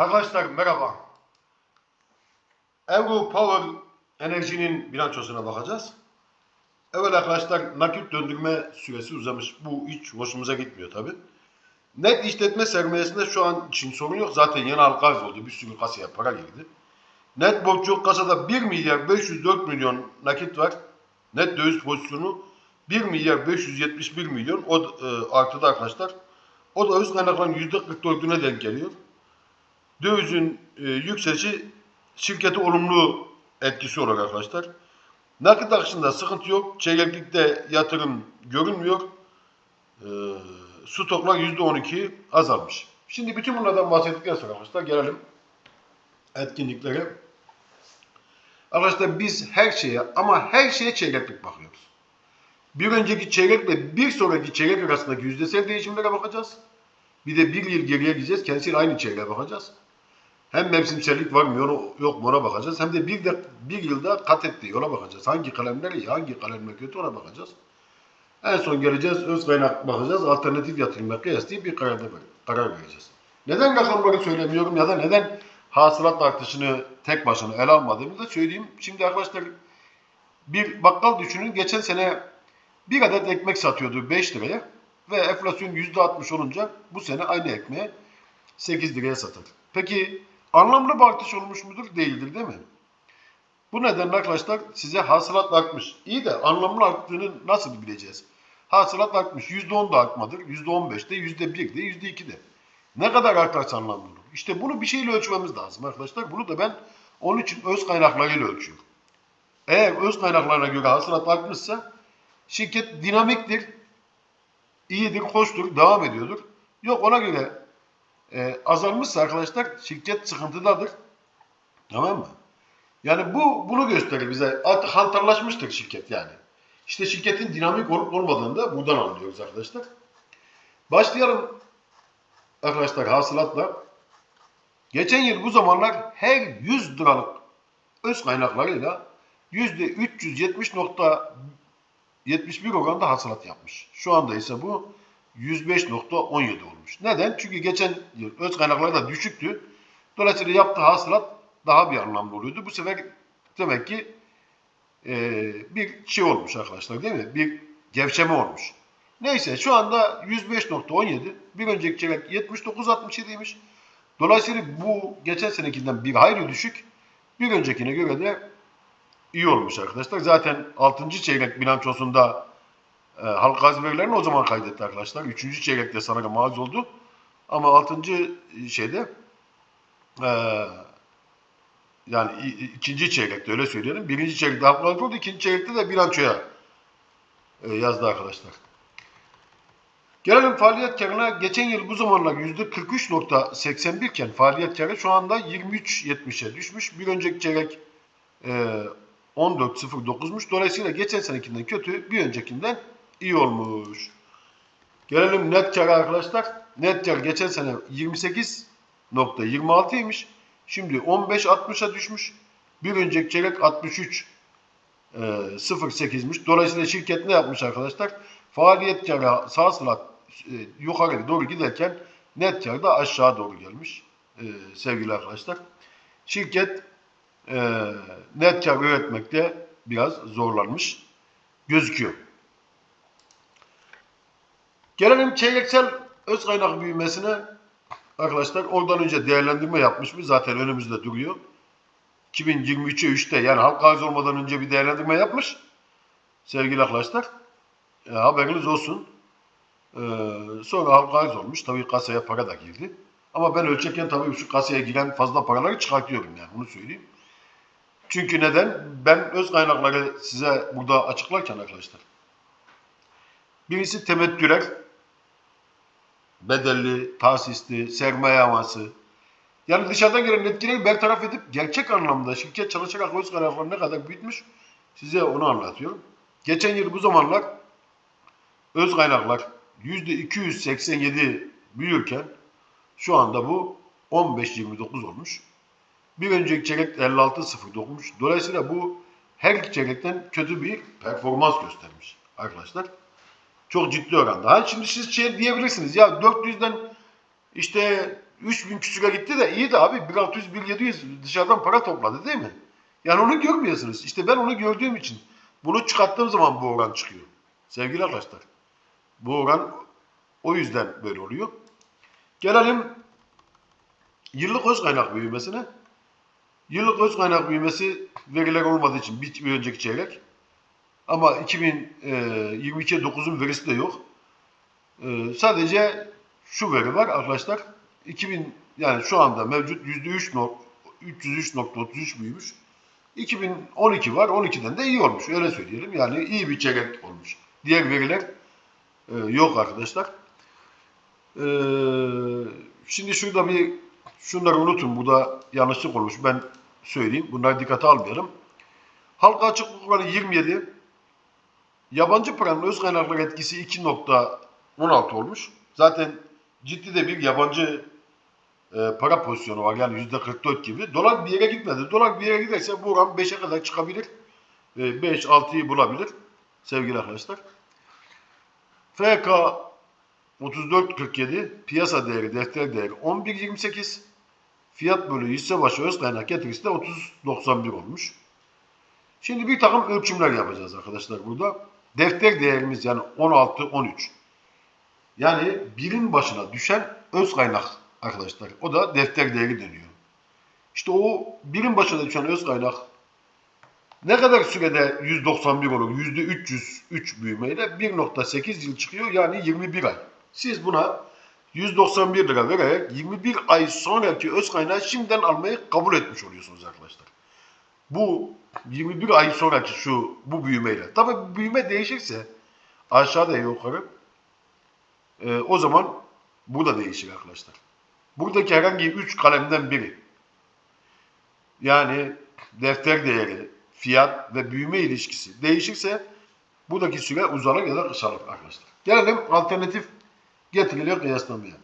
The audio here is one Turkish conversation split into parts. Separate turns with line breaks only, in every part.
Arkadaşlar merhaba. Euro Power Enerji'nin bilançosuna bakacağız. Evet arkadaşlar nakit döndürme süresi uzamış. Bu hiç hoşumuza gitmiyor tabi. Net işletme sermayesinde şu an için sorun yok. Zaten yeni halka oldu. Bir sürü kasaya para girdi. Net borç yok. Kasada 1 milyar 504 milyon nakit var. Net döviz pozisyonu 1 milyar 571 milyon. O e, artıda arkadaşlar. O da öz kaynakların %44'üne denk geliyor. Dövizin e, yükselişi şirketi olumlu etkisi olarak arkadaşlar. Nakit akışında sıkıntı yok. Çeyreklikte yatırım görünmüyor. E, stoklar %12 azalmış. Şimdi bütün bunlardan bahsettikten sonra arkadaşlar gelelim etkinliklere. Arkadaşlar biz her şeye ama her şeye çeyreklik bakıyoruz. Bir önceki çeyrekle bir sonraki çeyrek arasındaki yüzdesel değişimlere bakacağız. Bir de bir yıl geriye gideceğiz. Kendisiyle aynı çeyreğe bakacağız. Hem mevsimsellik var mı yok mu ona bakacağız. Hem de bir, de bir yılda kat ettiği ona bakacağız. Hangi kalemler iyi, hangi kalemler kötü ona bakacağız. En son geleceğiz, öz kaynak bakacağız. Alternatif yatırımla kıyaslayıp bir karar, karar vereceğiz. Neden rakamları söylemiyorum ya da neden hasılat artışını tek başına ele almadığımı da söyleyeyim. Şimdi arkadaşlar bir bakkal düşünün. Geçen sene bir adet ekmek satıyordu 5 liraya ve enflasyon %60 olunca bu sene aynı ekmeği 8 liraya satır. Peki anlamlı bir artış olmuş mudur? Değildir değil mi? Bu nedenle arkadaşlar size hasılat artmış. İyi de anlamlı arttığını nasıl bileceğiz? Hasılat artmış. %10 da artmadır. %15'de, %1'de, %2'de. Ne kadar artarsa anlamlı olur. İşte bunu bir şeyle ölçmemiz lazım arkadaşlar. Bunu da ben onun için öz kaynaklarıyla ölçüyorum. Eğer öz kaynaklarına göre hasılat artmışsa şirket dinamiktir, iyidir, hoştur, devam ediyordur. Yok ona göre e, azalmışsa arkadaşlar şirket sıkıntıdadır. Tamam mı? Yani bu bunu gösterir bize. Artık hantallaşmıştır şirket yani. İşte şirketin dinamik olup olmadığını da buradan anlıyoruz arkadaşlar. Başlayalım arkadaşlar hasılatla. Geçen yıl bu zamanlar her 100 liralık öz kaynaklarıyla %370.71 oranda hasılat yapmış. Şu anda ise bu 105.17 olmuş. Neden? Çünkü geçen yıl öz kaynakları da düşüktü. Dolayısıyla yaptığı hasılat daha bir anlamlı oluyordu. Bu sefer demek ki e, bir şey olmuş arkadaşlar değil mi? Bir gevşeme olmuş. Neyse şu anda 105.17 bir önceki çeyrek 79.67'ymiş. Dolayısıyla bu geçen senekinden bir hayli düşük. Bir öncekine göre de iyi olmuş arkadaşlar. Zaten 6. çeyrek bilançosunda e, arz verilerini o zaman kaydetti arkadaşlar. 3. çeyrekte sanırım az oldu. Ama 6. şeyde e, yani ikinci çeyrekte öyle söyleyelim. Birinci çeyrekte halka arz oldu. ikinci çeyrekte de bilançoya e, yazdı arkadaşlar. Gelelim faaliyet karına. Geçen yıl bu zamanlar %43.81 iken faaliyet karı şu anda 23.70'e düşmüş. Bir önceki çeyrek e, 14.09'muş. Dolayısıyla geçen senekinden kötü, bir öncekinden iyi olmuş. Gelelim net kar arkadaşlar. Net kar geçen sene 28.26'ymış. Şimdi 15.60'a düşmüş. Bir önceki çeyrek 63 e, 0.8'miş. Dolayısıyla şirket ne yapmış arkadaşlar? Faaliyet karı sağ sıra e, yukarı doğru giderken net kar da aşağı doğru gelmiş e, sevgili arkadaşlar. Şirket e, net kar üretmekte biraz zorlanmış gözüküyor. Gelelim çeyreksel öz kaynak büyümesine. Arkadaşlar oradan önce değerlendirme yapmış mı? Zaten önümüzde duruyor. 2023'e 3'te yani halka arz olmadan önce bir değerlendirme yapmış. Sevgili arkadaşlar. E, haberiniz olsun. E, sonra halka arz olmuş. Tabii kasaya para da girdi. Ama ben ölçerken tabii şu kasaya giren fazla paraları çıkartıyorum yani. Bunu söyleyeyim. Çünkü neden? Ben öz kaynakları size burada açıklarken arkadaşlar. Birisi temettüler, bedelli, tahsisli, sermaye aması. Yani dışarıdan gelen etkileri bertaraf edip gerçek anlamda şirket çalışarak öz kaynaklarını ne kadar büyütmüş size onu anlatıyorum. Geçen yıl bu zamanlar öz kaynaklar %287 büyürken şu anda bu 15.29 olmuş. Bir önceki çeyrek 56.09'muş. Dolayısıyla bu her çeyrekten kötü bir performans göstermiş arkadaşlar. Çok ciddi oranda. Ha şimdi siz şey diyebilirsiniz ya 400'den işte 3000 küsüre gitti de iyi de abi 1600 1700 dışarıdan para topladı değil mi? Yani onu görmüyorsunuz. İşte ben onu gördüğüm için bunu çıkarttığım zaman bu oran çıkıyor. Sevgili arkadaşlar. Bu oran o yüzden böyle oluyor. Gelelim yıllık öz kaynak büyümesine. Yıllık öz kaynak büyümesi veriler olmadığı için bir, bir önceki çeyrek. Ama 2022 9'un verisi de yok. Ee, sadece şu veri var arkadaşlar. 2000 yani şu anda mevcut %3 nok 303.33 büyümüş. 2012 var. 12'den de iyi olmuş. Öyle söyleyelim. Yani iyi bir çeyrek olmuş. Diğer veriler e, yok arkadaşlar. Ee, şimdi şurada bir şunları unutun. Burada yanlışlık olmuş. Ben söyleyeyim. Bunları dikkate almayalım. Halka açıklık oranı 27. Yabancı paranın öz kaynaklar etkisi 2.16 olmuş. Zaten ciddi de bir yabancı e, para pozisyonu var. Yani %44 gibi. Dolar bir yere gitmedi. Dolar bir yere giderse bu oran 5'e kadar çıkabilir. E, 5-6'yı bulabilir sevgili arkadaşlar. FK 34.47 piyasa değeri, defter değeri 11.28 fiyat bölü hisse başı öz kaynak getirisi de 30.91 olmuş. Şimdi bir takım ölçümler yapacağız arkadaşlar burada. Defter değerimiz yani 16-13. Yani birim başına düşen öz kaynak arkadaşlar. O da defter değeri deniyor. İşte o birim başına düşen öz kaynak ne kadar sürede 191 olur? %303 büyümeyle 1.8 yıl çıkıyor yani 21 ay. Siz buna 191 lira vererek 21 ay sonraki öz kaynağı şimdiden almayı kabul etmiş oluyorsunuz arkadaşlar. Bu 21 ay sonraki şu bu büyümeyle. Tabi büyüme değişirse aşağıda yukarı e, o zaman bu da değişir arkadaşlar. Buradaki herhangi 3 kalemden biri yani defter değeri, fiyat ve büyüme ilişkisi değişirse buradaki süre uzanır ya da kısalır arkadaşlar. Gelelim alternatif getirileri kıyaslamaya.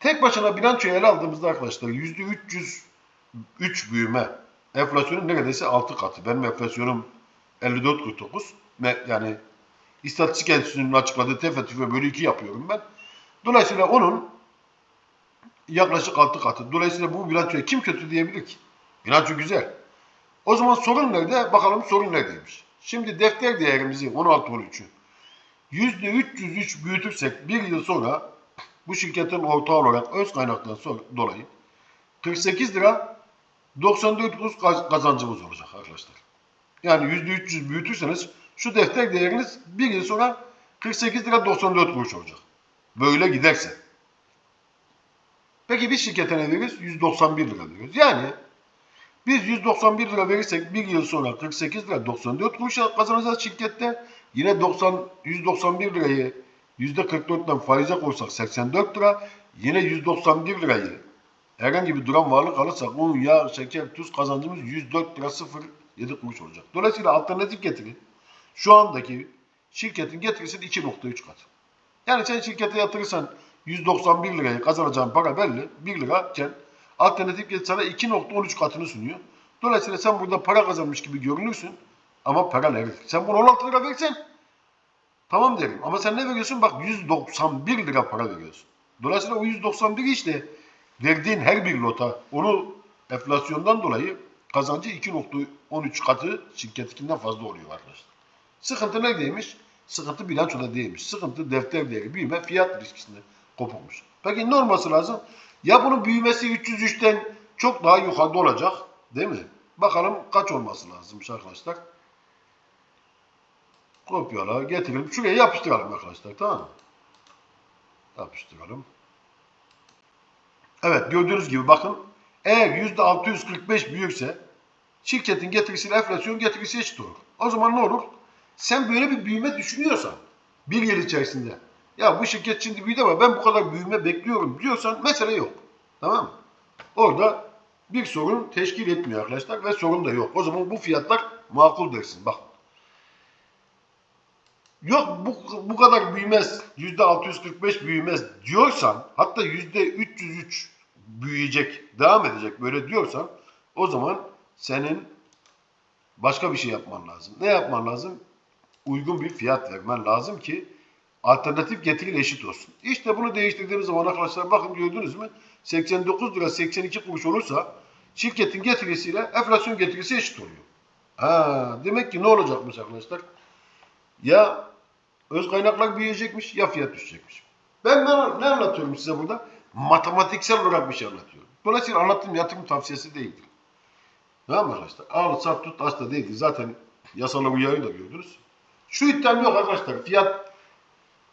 Tek başına bilançoyu ele aldığımızda arkadaşlar %303 büyüme enflasyonun neredeyse 6 katı. Benim enflasyonum 54.49 yani İstatistik Enstitüsü'nün açıkladığı tefe tüfe bölü 2 yapıyorum ben. Dolayısıyla onun yaklaşık 6 katı. Dolayısıyla bu bilançoya kim kötü diyebilir ki? Bilanço güzel. O zaman sorun nerede? Bakalım sorun neredeymiş. Şimdi defter değerimizi 16-13'ü %303 büyütürsek bir yıl sonra bu şirketin ortağı olarak öz kaynaktan dolayı 48 lira 94 kuruş kaz- kazancımız olacak arkadaşlar. Yani %300 büyütürseniz şu defter değeriniz bir yıl sonra 48 lira 94 kuruş olacak. Böyle giderse. Peki biz şirkete ne veririz? 191 lira veriyoruz. Yani biz 191 lira verirsek bir yıl sonra 48 lira 94 kuruş kazanacağız şirkette. Yine 90 191 lirayı %44'ten faize koysak 84 lira. Yine 191 lirayı herhangi bir duran varlık alırsak un, yağ, şeker, tuz kazancımız 104 lira 07 kuruş olacak. Dolayısıyla alternatif getiri şu andaki şirketin getirisinin 2.3 katı. Yani sen şirkete yatırırsan 191 lirayı kazanacağın para belli. 1 lira iken alternatif getiri sana 2.13 katını sunuyor. Dolayısıyla sen burada para kazanmış gibi görünürsün ama para nerede? Sen bunu 16 lira versen tamam derim. Ama sen ne veriyorsun? Bak 191 lira para veriyorsun. Dolayısıyla o 191 işte verdiğin her bir lota onu enflasyondan dolayı kazancı 2.13 katı şirketikinden fazla oluyor arkadaşlar. Sıkıntı neredeymiş? Sıkıntı bilançoda değilmiş. Sıkıntı defter değeri, büyüme, fiyat riskinde kopulmuş. Peki ne olması lazım? Ya bunun büyümesi 303'ten çok daha yukarıda olacak değil mi? Bakalım kaç olması lazımmış arkadaşlar. Kopyala, getirelim. Şuraya yapıştıralım arkadaşlar tamam mı? Yapıştıralım. Evet gördüğünüz gibi bakın eğer %645 büyükse şirketin getirisiyle enflasyon getirisi eşit olur. O zaman ne olur? Sen böyle bir büyüme düşünüyorsan bir yıl içerisinde ya bu şirket şimdi büyüdü ama ben bu kadar büyüme bekliyorum diyorsan mesele yok. Tamam mı? Orada bir sorun teşkil etmiyor arkadaşlar ve sorun da yok. O zaman bu fiyatlar makul dersin. Bak. Yok bu, bu kadar büyümez, yüzde 645 büyümez diyorsan hatta yüzde 303 büyüyecek, devam edecek böyle diyorsan o zaman senin başka bir şey yapman lazım. Ne yapman lazım? Uygun bir fiyat vermen lazım ki alternatif getiriyle eşit olsun. İşte bunu değiştirdiğimiz zaman arkadaşlar bakın gördünüz mü? 89 lira 82 kuruş olursa şirketin getirisiyle enflasyon getirisi eşit oluyor. Ha, demek ki ne olacakmış arkadaşlar? Ya öz kaynaklar büyüyecekmiş ya fiyat düşecekmiş. Ben ne, ne anlatıyorum size burada? Matematiksel olarak bir şey anlatıyorum. Dolayısıyla anlattığım yatırım tavsiyesi değildir. Tamam mı arkadaşlar? Al sat tut asla değildir. Zaten yasalar uyarıyı da gördünüz. Şu iddiam yok arkadaşlar. Fiyat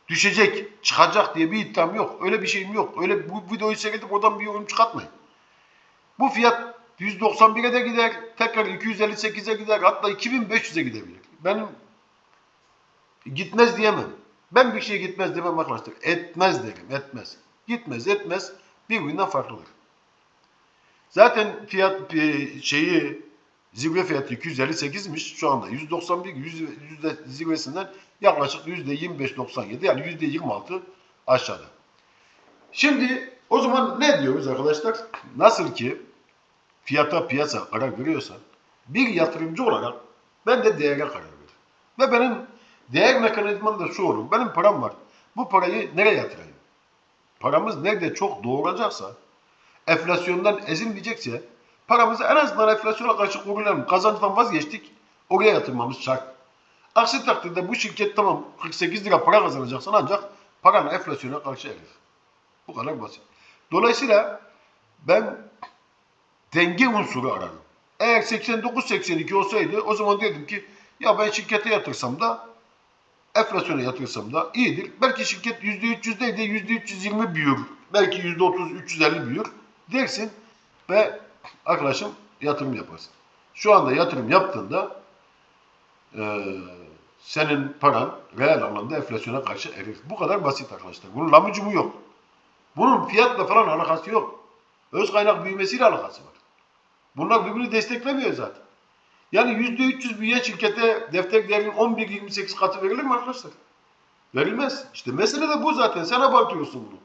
düşecek, çıkacak diye bir iddiam yok. Öyle bir şeyim yok. Öyle bu videoyu seyredip oradan bir yorum çıkartmayın. Bu fiyat 191'e de gider, tekrar 258'e gider, hatta 2500'e gidebilir. Benim gitmez diyemem. Ben bir şey gitmez demem arkadaşlar. Etmez derim, etmez. Gitmez, etmez. Birbirinden farklıdır. Zaten fiyat e, şeyi zirve fiyatı 258'miş. Şu anda 191 yüz- yüzde zirvesinden yaklaşık yüzde 25-97 yani yüzde 26 aşağıda. Şimdi o zaman ne diyoruz arkadaşlar? Nasıl ki fiyata piyasa karar veriyorsa bir yatırımcı olarak ben de değere karar veririm. Ve benim değer mekanizmam da şu olur. Benim param var. Bu parayı nereye yatırayım? Paramız nerede çok doğuracaksa, enflasyondan ezilmeyecekse paramızı en azından enflasyona karşı koruyalım. Kazançtan vazgeçtik. Oraya yatırmamız şart. Aksi takdirde bu şirket tamam 48 lira para kazanacaksın ancak paran enflasyona karşı erir. Bu kadar basit. Dolayısıyla ben denge unsuru ararım. Eğer 89-82 olsaydı o zaman dedim ki ya ben şirkete yatırsam da enflasyona yatırsam da iyidir. Belki şirket %300 değil de %320 büyür. Belki %30-350 büyür dersin ve arkadaşım yatırım yaparsın. Şu anda yatırım yaptığında eee, senin paran reel anlamda enflasyona karşı erir. Bu kadar basit arkadaşlar. Bunun lamucumu yok. Bunun fiyatla falan alakası yok. Öz kaynak büyümesiyle alakası var. Bunlar birbirini desteklemiyor zaten. Yani %300 büyüyen şirkete defter değerinin 11-28 katı verilir mi arkadaşlar? Verilmez. İşte mesele de bu zaten. Sen abartıyorsun bunu.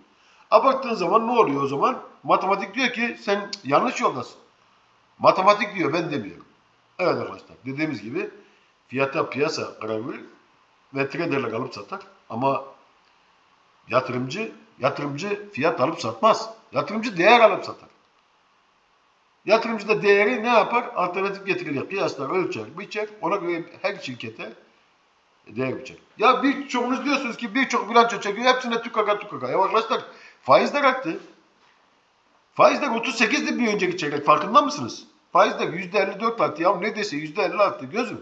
Abarttığın zaman ne oluyor o zaman? Matematik diyor ki sen yanlış yoldasın. Matematik diyor ben demiyorum. Evet arkadaşlar dediğimiz gibi fiyata piyasa karar verir ve traderler alıp satar. Ama yatırımcı yatırımcı fiyat alıp satmaz. Yatırımcı değer alıp satar. Yatırımcı da değeri ne yapar? Alternatif getirir, kıyaslar, ölçer, biçer. Ona göre her şirkete değer biçer. Ya birçoğunuz diyorsunuz ki birçok bilanço çekiyor. Hepsine tükaka tükaka. Ya arkadaşlar faizler arttı. Faizler 38'di bir önceki çeyrek. Farkında mısınız? Faizler %54 arttı. Ya ne dese %50 arttı. Gözüm.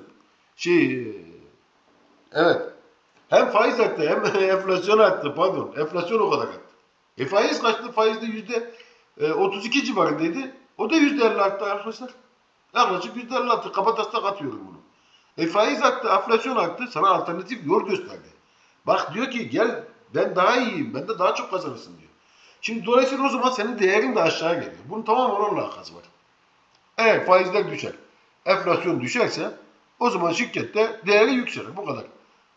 Şey evet. Hem faiz arttı hem enflasyon arttı. Pardon. Enflasyon o kadar arttı. E faiz kaçtı? Faiz de yüzde e, 32 civarındaydı. O da yüzde 50 arttı arkadaşlar. Yaklaşık yüzde 50 arttı. Kapatastak atıyorum bunu. E faiz arttı, enflasyon arttı. Sana alternatif yol gösterdi. Bak diyor ki gel ben daha iyiyim. Ben de daha çok kazanırsın diyor. Şimdi dolayısıyla o zaman senin değerin de aşağı geliyor. Bunun tamamen onunla alakası var. Eğer faizler düşer, enflasyon düşerse o zaman şirkette değeri yükselir. Bu kadar.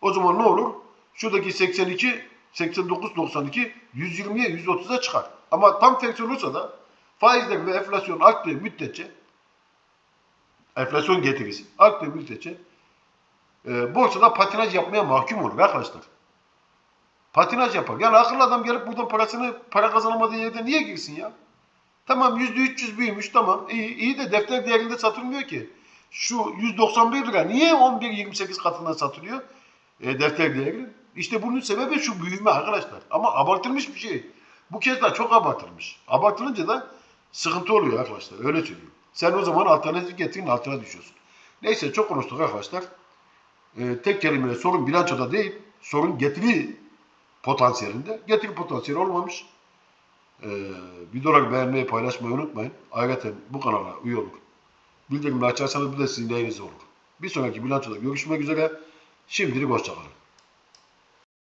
O zaman ne olur? Şuradaki 82, 89, 92, 120'ye, 130'a çıkar. Ama tam tersi olursa da faizler ve enflasyon arttığı müddetçe enflasyon getirisi arttığı müddetçe e, borsada patinaj yapmaya mahkum olur arkadaşlar. Patinaj yapar. Yani akıllı adam gelip buradan parasını para kazanamadığı yerde niye girsin ya? Tamam yüzde 300 büyümüş tamam iyi, iyi de defter değerinde satılmıyor ki. Şu 191 lira niye 11-28 katından satılıyor? E, defter değeri. İşte bunun sebebi şu büyüme arkadaşlar. Ama abartılmış bir şey. Bu kez daha çok abartılmış. Abartılınca da sıkıntı oluyor arkadaşlar. Öyle söylüyorum. Sen o zaman alternatif getirin altına düşüyorsun. Neyse çok konuştuk arkadaşlar. E, tek kelimeyle sorun bilançoda değil. Sorun getiri potansiyelinde. Getiri potansiyeli olmamış. Ee, videoları beğenmeyi, paylaşmayı unutmayın. Ayrıca bu kanala üye olur. Bildirimleri açarsanız bu da sizin lehinize olur. Bir sonraki bilançoda görüşmek üzere. Şimdilik hoşçakalın.